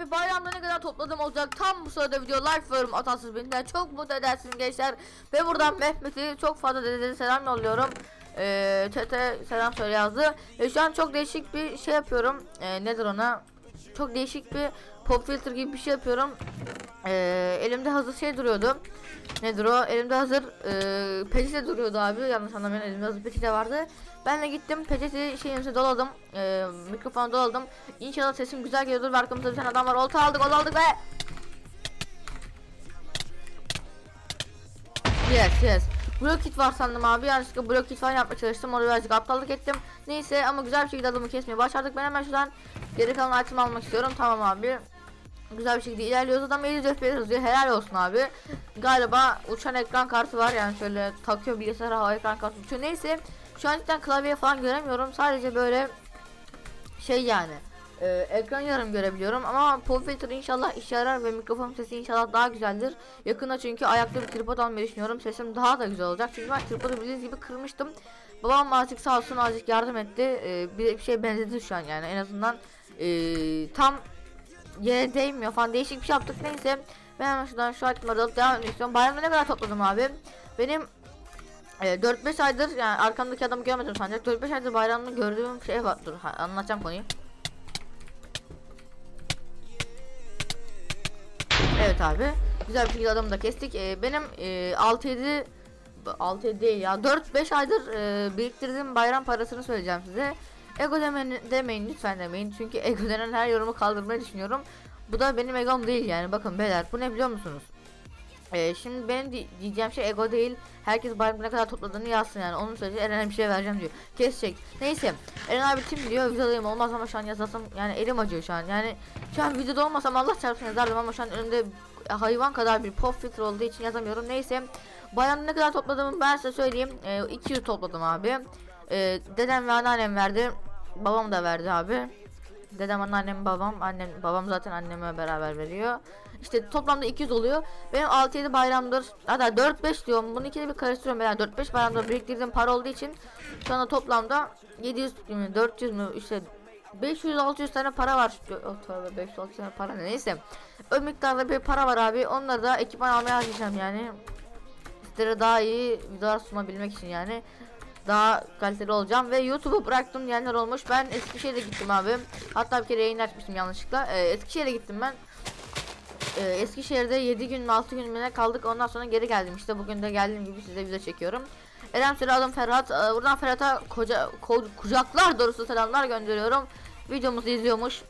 abi bayramda ne kadar topladım olacak? Tam bu sırada video like veriyorum. Atasız birinden çok mutlu edersiniz gençler. Ve buradan Mehmet'i çok fazla dedede selam yolluyorum. Ee, çete selam söyle yazdı. Ve şu an çok değişik bir şey yapıyorum. Ee, nedir ona? Çok değişik bir pop filter gibi bir şey yapıyorum ee, elimde hazır şey duruyordu. Nedir o? Elimde hazır e, peçete duruyordu abi. Yanlış anlamayın elimde hazır peçete vardı. Ben de gittim peçete şeyimize doladım. E, mikrofonu doladım. İnşallah sesim güzel geliyordur. Arkamızda bir tane adam var. Olta aldık olta aldık ve Yes yes. Blok kit var sandım abi. Yanlışlıkla blok kit falan yapmaya çalıştım. Orada birazcık aptallık ettim. Neyse ama güzel bir şekilde adımı kesmeyi başardık. Ben hemen şuradan geri kalan item almak istiyorum. Tamam abi Güzel bir şekilde ilerliyoruz adam 50 FPS yazıyor helal olsun abi Galiba uçan ekran kartı var yani şöyle takıyor bilgisayara hava ekran kartı uçuyor neyse Şu an cidden klavye falan göremiyorum sadece böyle şey yani e, ekran yarım görebiliyorum ama pop filter inşallah işe yarar ve mikrofon sesi inşallah daha güzeldir. Yakında çünkü ayakta bir tripod almayı düşünüyorum. Sesim daha da güzel olacak. Çünkü ben tripodu bildiğiniz gibi kırmıştım. Babam azıcık sağ olsun azıcık yardım etti. E, bir, bir şey benzedi şu an yani en azından e, tam yere değmiyor falan değişik bir şey yaptık neyse. Ben şuradan şu açmaları alıp devam etmek istiyorum. Bayramda ne kadar topladım abi? Benim e, 4-5 aydır yani arkamdaki adamı görmedim sancak 4-5 aydır bayramda gördüğüm şey var. Dur anlatacağım konuyu. Evet abi. Güzel bir şekilde adamı da kestik. Ee, benim e, 6-7 6 değil ya 4-5 aydır e, biriktirdiğim bayram parasını söyleyeceğim size. Ego demeyin, demeyin lütfen demeyin. Çünkü ego denen her yorumu kaldırmayı düşünüyorum. Bu da benim egom değil yani. Bakın beyler bu ne biliyor musunuz? Ee, şimdi benim di- diyeceğim şey ego değil. Herkes bayramda ne kadar topladığını yazsın yani. Onun sözü Eren'e bir şey vereceğim diyor. Kesecek. Neyse. Eren abi kim diyor? Videodayım olmaz ama şu an yazasım yani elim acıyor şu an. Yani şu an videoda olmasam Allah çarpsın yazardım ama şu an önümde hayvan kadar bir pop filtre olduğu için yazamıyorum. Neyse. Bayramda ne kadar topladığımı ben size söyleyeyim. Ee, 200 topladım abi. Ee, dedem ve anneannem verdi. Babam da verdi abi. Dedem, anneannem, babam, annem, babam zaten anneme beraber veriyor. İşte toplamda 200 oluyor. Benim 6-7 bayramdır, hatta 4-5 diyorum. Bunu ikide bir karıştırıyorum. Yani 4-5 bayramdır biriktirdiğim para olduğu için şu anda toplamda 700 mü, 400 mü, işte 500-600 tane para var. Oh, tövbe 500-600 tane para ne neyse. O miktarda bir para var abi. Onları da ekipman almaya harcayacağım yani. Sizlere daha iyi videolar sunabilmek için yani daha kaliteli olacağım ve YouTube'u bıraktım diyenler olmuş. Ben Eskişehir'e gittim abi. Hatta bir kere yayın açmıştım yanlışlıkla. Ee, Eskişehir'e gittim ben. Ee, Eskişehir'de 7 gün mü 6 gün mü kaldık. Ondan sonra geri geldim. İşte bugün de geldiğim gibi size video çekiyorum. Eren Süre adım Ferhat. Ee, buradan Ferhat'a koca ko- kucaklar doğrusu selamlar gönderiyorum. Videomuzu izliyormuş.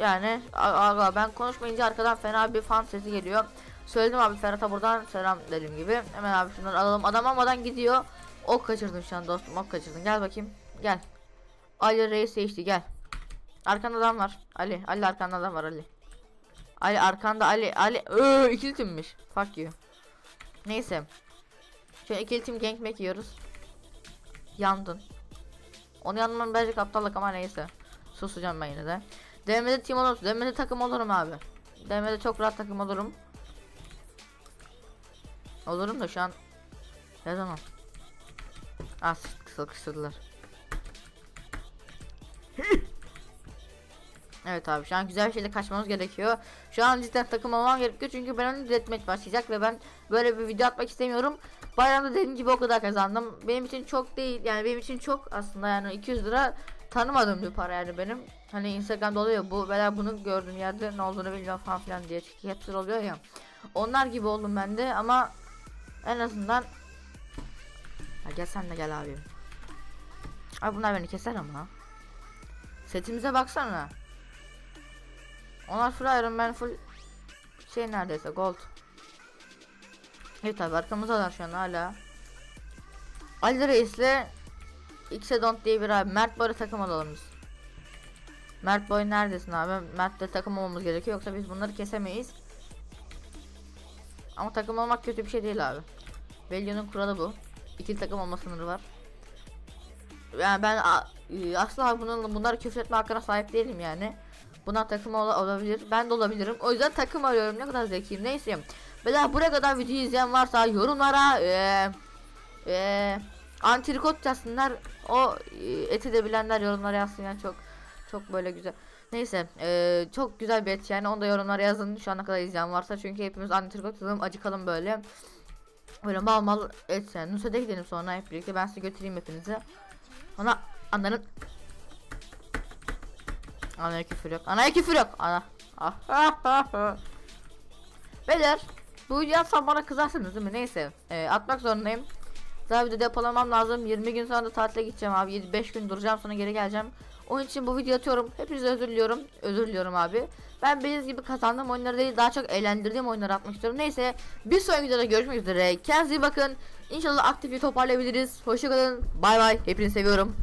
Yani aga ben konuşmayınca arkadan fena bir fan sesi geliyor. Söyledim abi Ferhat'a buradan selam dediğim gibi. Hemen abi şunları alalım. Adam almadan gidiyor. Ok kaçırdın şu an dostum ok kaçırdın. Gel bakayım. Gel. Ali reis değişti gel. Arkanda adam var. Ali. Ali arkanda adam var Ali. Ali arkanda Ali. Ali. Öö, ikili timmiş. Fuck you. Neyse. Şöyle ikili tim gangbang yiyoruz. Yandın. Onu yanmam birazcık aptallık ama neyse. Susacağım ben yine de. DM'de team olurum. DM'de takım olurum abi. DM'de çok rahat takım olurum. Olurum da şu an ne zaman? Ah sıkıştırdılar. evet abi şu an güzel bir şeyle kaçmamız gerekiyor. Şu an cidden takım olmam gerekiyor çünkü ben onu deathmatch başlayacak ve ben böyle bir video atmak istemiyorum. Bayramda dediğim gibi o kadar kazandım. Benim için çok değil yani benim için çok aslında yani 200 lira tanımadığım bir para yani benim. Hani Instagram'da oluyor bu veya bunu gördüğüm yerde ne olduğunu bilmiyorum falan filan diye çünkü oluyor ya. Onlar gibi oldum ben de ama en azından Ha gel sen de gel abi. Abi bunlar beni keser ama. Setimize baksana. Onlar full iron ben full şey neredeyse gold. Evet abi arkamızdalar şu an hala. Ali Reis'le X'e don't diye bir abi. Mert Boy'la takım olalım biz. Mert Boy neredesin abi? Mert'le takım olmamız gerekiyor yoksa biz bunları kesemeyiz. Ama takım olmak kötü bir şey değil abi. Bellion'un kuralı bu. İki takım olma sınırı var. Yani ben e, asla bunun bunları küfür etme hakkına sahip değilim yani. Buna takım ola- olabilir. Ben de olabilirim. O yüzden takım arıyorum. Ne kadar zekiyim. Neyse. Beyler buraya kadar videoyu izleyen varsa yorumlara eee eee antrikot yazsınlar. O e, eti de bilenler yorumlara yazsın yani çok Çok böyle güzel. Neyse eee, çok güzel bir et yani onu da yorumlara yazın şu ana kadar izleyen varsa çünkü hepimiz antrikot atalım acıkalım böyle. Böyle mal mal et yani. Nusret'e gidelim sonra hep birlikte ben size götüreyim hepinizi. Ana ananın Anaya küfür yok. Anaya küfür yok. Ana. Ah. Beyler bu yapsam bana kızarsınız değil mi? Neyse. Ee, atmak zorundayım. Daha video depolamam lazım. 20 gün sonra da tatile gideceğim abi. 5 gün duracağım sonra geri geleceğim. Onun için bu video atıyorum. Hepinize özür diliyorum. Özür diliyorum abi. Ben bildiğiniz gibi kazandığım oyunları değil daha çok eğlendirdiğim oyunları atmak istiyorum. Neyse bir sonraki videoda görüşmek üzere. Kendinize iyi bakın. İnşallah aktifi toparlayabiliriz. Hoşçakalın. Bay bay. Hepinizi seviyorum.